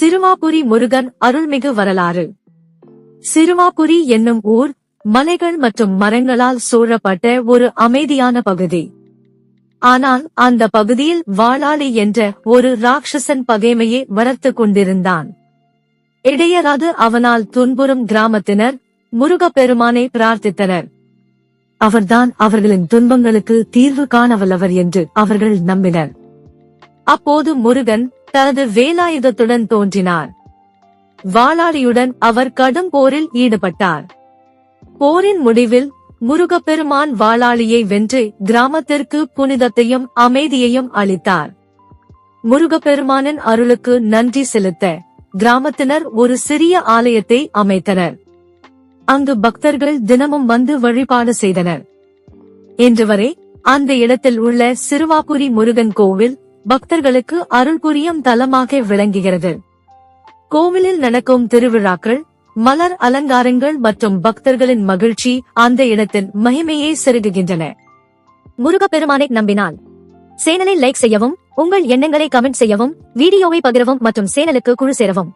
சிறுமாபுரி முருகன் அருள்மிகு வரலாறு. சிறுமாபுரி என்னும் ஊர் மலைகள் மற்றும் மரங்களால் சூழப்பட்ட ஒரு அமைதியான பகுதி. ஆனால் அந்த பகுதியில் வாளாளி என்ற ஒரு ராட்சசன் பகைமையை வளர்த்துக் கொண்டிருந்தான். இடையராது அவனால் துன்புறும் கிராமத்தினர் முருகப்பெருமானை பிரார்த்தித்தனர். அவர்தான் அவர்களின் துன்பங்களுக்கு தீர்வு காண வல்லவர் என்று அவர்கள் நம்பினர். அப்போது முருகன் தனது வேலாயுதத்துடன் தோன்றினார். வாளாளியுடன் அவர் கடும் போரில் ஈடுபட்டார். போரின் முடிவில் முருகப்பெருமான் வாளாளியை வென்று கிராமத்திற்கு புனிதத்தையும் அமைதியையும் அளித்தார். முருகப்பெருமானின் அருளுக்கு நன்றி செலுத்த கிராமத்தினர் ஒரு சிறிய ஆலயத்தை அமைத்தனர். அங்கு பக்தர்கள் தினமும் வந்து வழிபாடு செய்தனர். இன்று வரை அந்த இடத்தில் உள்ள சிறுவாபுரி முருகன் கோவில் பக்தர்களுக்கு அருள் புரியும் தலமாக விளங்குகிறது. கோவிலில் நடக்கும் திருவிழாக்கள் மலர் அலங்காரங்கள் மற்றும் பக்தர்களின் மகிழ்ச்சி அந்த இடத்தின் மகிமையை செருகுகின்றன. முருகப்பெருமானை நம்பினால். சேனலை லைக் செய்யவும் உங்கள் எண்ணங்களை கமெண்ட் செய்யவும் வீடியோவை பகிரவும் மற்றும் சேனலுக்கு குழு சேரவும்.